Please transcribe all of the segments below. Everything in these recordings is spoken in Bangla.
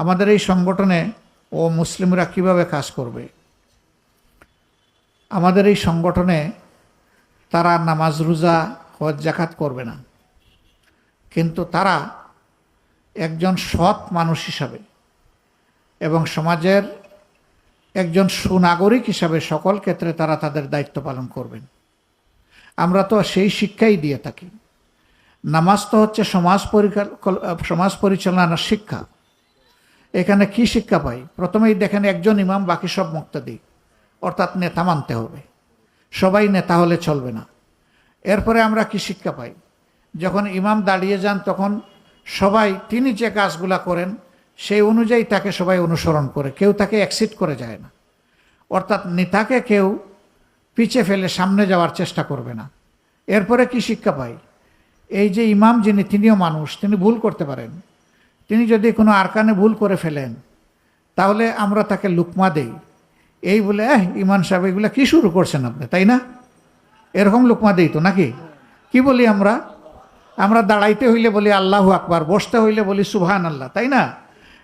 আমাদের এই সংগঠনে ও মুসলিমরা কীভাবে কাজ করবে? আমাদের এই সংগঠনে তারা নামাজ, রোজা, হজ জাকাত করবে না। কিন্তু তারা একজন সৎ মানুষ হিসাবে এবং সমাজের একজন সুনাগরিক হিসাবে সকল ক্ষেত্রে তারা তাদের দায়িত্ব পালন করবেন। আমরা তো সেই শিক্ষাই দিয়ে থাকি। নামাজ তো হচ্ছে সমাজ পরিকাল, সমাজ পরিচালনার শিক্ষা। এখানে কি শিক্ষা পাই? প্রথমেই দেখেন একজন ইমাম, বাকি সব মুক্তাদি। অর্থাৎ নেতা মানতে হবে। সবাই নেতা হলে চলবে না। এরপরে আমরা কি শিক্ষা পাই? যখন ইমাম দাঁড়িয়ে যান, তখন সবাই, তিনি যে কাজগুলা করেন, সেই অনুযায়ী তাকে সবাই অনুসরণ করে। কেউ তাকে অ্যাক্সিট করে যায় না। অর্থাৎ নেতাকে কেউ পিছে ফেলে সামনে যাওয়ার চেষ্টা করবে না। এরপরে কি শিক্ষা পাই? এই যে ইমাম যিনি, তিনিও মানুষ, তিনি ভুল করতে পারেন। তিনি যদি কোনো আরকানে ভুল করে ফেলেন, তাহলে আমরা তাকে লুকমা দেই। এই বলে এহ ইমান সাহেব, এগুলো কী শুরু করছেন আপনি? তাই না? এরকম লুকমা দেই তো নাকি? কি বলি আমরা? আমরা দাঁড়াইতে হইলে বলি আল্লাহ আকবার, বসতে হইলে বলি সুবহান আল্লাহ তাই না?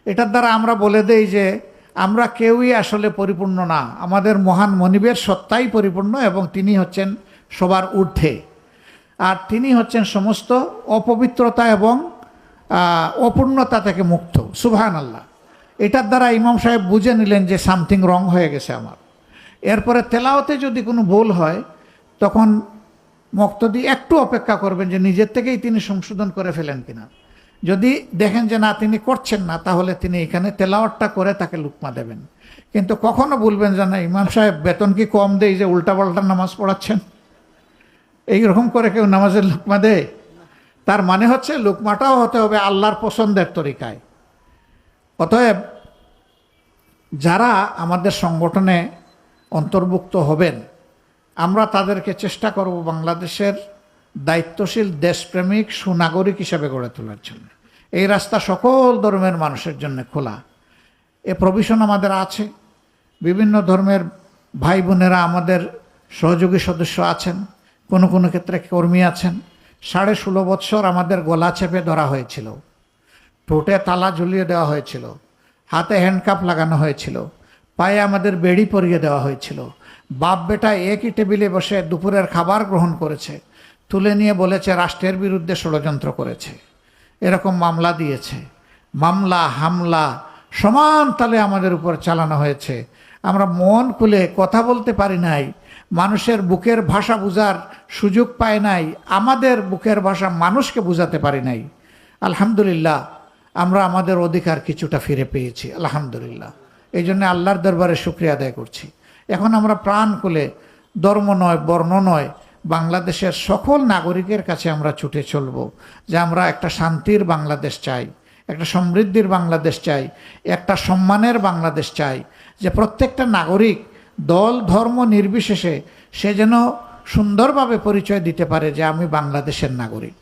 এটার দ্বারা আমরা বলে দেই যে, আমরা কেউই আসলে পরিপূর্ণ না। আমাদের মহান মনিবের সত্তাই পরিপূর্ণ এবং তিনি হচ্ছেন সবার ঊর্ধ্বে। আর তিনি হচ্ছেন সমস্ত অপবিত্রতা এবং অপূর্ণতা থেকে মুক্ত। সুবহান আল্লাহ এটার দ্বারা ইমাম সাহেব বুঝে নিলেন যে সামথিং রং হয়ে গেছে আমার। এরপরে তেলাওতে যদি কোনো ভুল হয়, তখন মক্তদি একটু অপেক্ষা করবেন যে নিজের থেকেই তিনি সংশোধন করে ফেলেন কিনা। যদি দেখেন যে না, তিনি করছেন না, তাহলে তিনি এখানে তেলাওয়াতটা করে তাকে লুকমা দেবেন। কিন্তু কখনো বলবেন যে না, ইমাম সাহেব বেতন কি কম দেয় যে উল্টাপাল্টা নামাজ পড়াচ্ছেন? এইরকম করে কেউ নামাজের লুকমা দেয়? তার মানে হচ্ছে লুকমাটাও হতে হবে আল্লাহর পছন্দের তরিকায়। অতএব যারা আমাদের সংগঠনে অন্তর্ভুক্ত হবেন, আমরা তাদেরকে চেষ্টা করব বাংলাদেশের দায়িত্বশীল দেশপ্রেমিক সুনাগরিক হিসাবে গড়ে তোলার জন্য। এই রাস্তা সকল ধর্মের মানুষের জন্য খোলা। এ প্রভিশন আমাদের আছে। বিভিন্ন ধর্মের ভাই বোনেরা আমাদের সহযোগী সদস্য আছেন, কোনো কোনো ক্ষেত্রে কর্মী আছেন। সাড়ে ষোলো বৎসর আমাদের গলা চেপে ধরা হয়েছিল। ঠোঁটে তালা ঝুলিয়ে দেওয়া হয়েছিল। হাতে হ্যান্ডকাপ লাগানো হয়েছিল। পায়ে আমাদের বেড়ি পরিয়ে দেওয়া হয়েছিল। বাপ বেটা একই টেবিলে বসে দুপুরের খাবার গ্রহণ করেছে। তুলে নিয়ে বলেছে, রাষ্ট্রের বিরুদ্ধে ষড়যন্ত্র করেছে। এরকম মামলা দিয়েছে। মামলা, হামলা, সমান তালে আমাদের উপর চালানো হয়েছে। আমরা মন খুলে কথা বলতে পারি নাই। মানুষের বুকের ভাষা বোঝার সুযোগ পায় নাই, আমাদের বুকের ভাষা মানুষকে বোঝাতে পারি নাই। আলহামদুলিল্লাহ, আমরা আমাদের অধিকার কিছুটা ফিরে পেয়েছি, আলহামদুলিল্লাহ। এই জন্য আল্লাহর দরবারে শুক্রিয়া আদায় করছি। এখন আমরা প্রাণ খুলে ধর্ম নয়, বর্ণ নয়, বাংলাদেশের সকল নাগরিকের কাছে আমরা ছুটে চলব, যে আমরা একটা শান্তির বাংলাদেশ চাই, একটা সমৃদ্ধির বাংলাদেশ চাই, একটা সম্মানের বাংলাদেশ চাই, যে প্রত্যেকটা নাগরিক দল, ধর্ম নির্বিশেষে সে যেন সুন্দরভাবে পরিচয় দিতে পারে যে আমি বাংলাদেশের নাগরিক।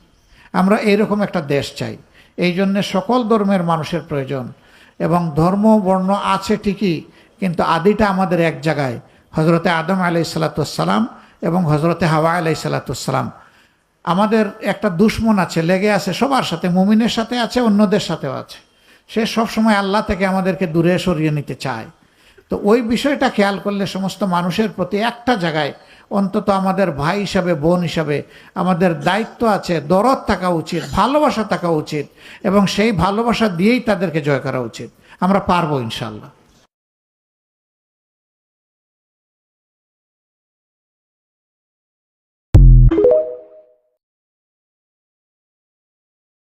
আমরা এইরকম একটা দেশ চাই। এই জন্যে সকল ধর্মের মানুষের প্রয়োজন এবং ধর্ম, বর্ণ আছে ঠিকই, কিন্তু আদিটা আমাদের এক জায়গায়। হজরতে আদম আলাই সালাতাম এবং হজরতে হাওয়া আলাই সালাতাম আমাদের একটা দুশ্মন আছে, লেগে আছে, সবার সাথে, মুমিনের সাথে আছে, অন্যদের সাথেও আছে। সে সবসময় আল্লাহ থেকে আমাদেরকে দূরে সরিয়ে নিতে চায়। তো ওই বিষয়টা খেয়াল করলে সমস্ত মানুষের প্রতি একটা জায়গায় অন্তত আমাদের ভাই হিসাবে, বোন হিসাবে আমাদের দায়িত্ব আছে, দরদ থাকা উচিত, ভালোবাসা থাকা উচিত এবং সেই ভালোবাসা দিয়েই তাদেরকে জয় করা উচিত। আমরা পারব ইনশাল্লাহ